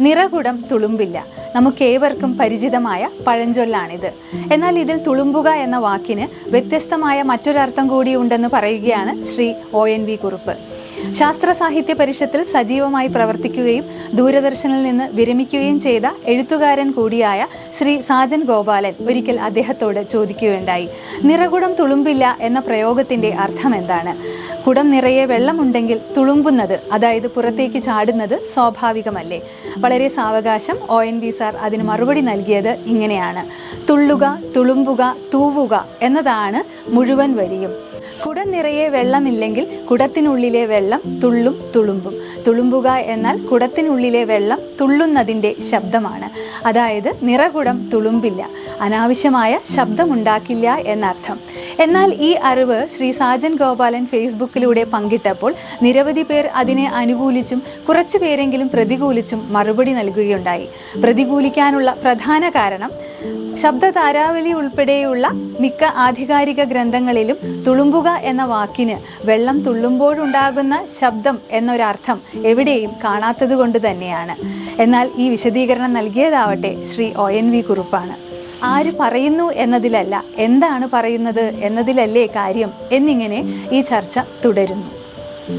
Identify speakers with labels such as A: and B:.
A: നിറകുടം തുളുമ്പില്ല. നമുക്കേവർക്കും പരിചിതമായ പഴഞ്ചൊല്ലാണിത്. എന്നാൽ ഇതിൽ തുളുമ്പുക എന്ന വാക്കിന് വ്യത്യസ്തമായ മറ്റൊരർത്ഥം കൂടിയുണ്ടെന്ന് പറയുകയാണ് Shri O N V Kurup. ശാസ്ത്ര സാഹിത്യ പരിഷത്തിൽ സജീവമായി പ്രവർത്തിക്കുകയും ദൂരദർശനിൽ നിന്ന് വിരമിക്കുകയും ചെയ്ത എഴുത്തുകാരൻ കൂടിയായ ശ്രീ സാജൻ ഗോപാലൻ ഒരിക്കൽ അദ്ദേഹത്തോട് ചോദിക്കുകയുണ്ടായി നിറകുടം തുളുമ്പില്ല എന്ന പ്രയോഗത്തിന്റെ അർത്ഥം എന്താണ്? കുടം നിറയെ വെള്ളമുണ്ടെങ്കിൽ തുളുമ്പുന്നത് അതായത് പുറത്തേക്ക് ചാടുന്നത് സ്വാഭാവികമല്ലേ? വളരെ സാവകാശം ഒ എൻ വി സാർ അതിന് മറുപടി നൽകിയത് ഇങ്ങനെയാണ് തുള്ളുക തുളുമ്പുക തൂവുക എന്നതാണ് മുഴുവൻ വരിയും. കുടം നിറയെ വെള്ളമില്ലെങ്കിൽ കുടത്തിനുള്ളിലെ വെള്ളം തുള്ളും തുളുമ്പും. തുളുമ്പുക എന്നാൽ കുടത്തിനുള്ളിലെ വെള്ളം തുള്ളുന്നതിന്റെ ശബ്ദമാണ്. അതായത് നിറകുടം തുളുമ്പില്ല. അനാവശ്യമായ ശബ്ദമുണ്ടാക്കില്ല എന്നർത്ഥം. എന്നാൽ ഈ അറിവ് ശ്രീ സാജൻ ഗോപാലൻ ഫേസ്ബുക്കിലൂടെ പങ്കിട്ടപ്പോൾ നിരവധി പേർ അതിനെ അനുകൂലിച്ചും കുറച്ചു പേരെങ്കിലും പ്രതികൂലിച്ചും മറുപടി നൽകുകയുണ്ടായി. പ്രതികൂലിക്കാനുള്ള പ്രധാന കാരണം ശബ്ദ താരാവലി ഉൾപ്പെടെയുള്ള മിക്ക ആധികാരിക ഗ്രന്ഥങ്ങളിലും തുളുമ്പുക എന്ന വാക്കിന് വെള്ളം തുള്ളുമ്പോഴുണ്ടാകുന്ന ശബ്ദം എന്നൊരർത്ഥം എവിടെയും കാണാത്തത് കൊണ്ട് തന്നെയാണ്. എന്നാൽ ഈ വിശദീകരണം നൽകിയതാവട്ടെ ശ്രീ ഒ എൻ വി കുറുപ്പാണ്. ആര് പറയുന്നു എന്നതിലല്ല എന്താണ് പറയുന്നത് എന്നതിലല്ലേ കാര്യം എന്നിങ്ങനെ ഈ ചർച്ച തുടരുന്നു.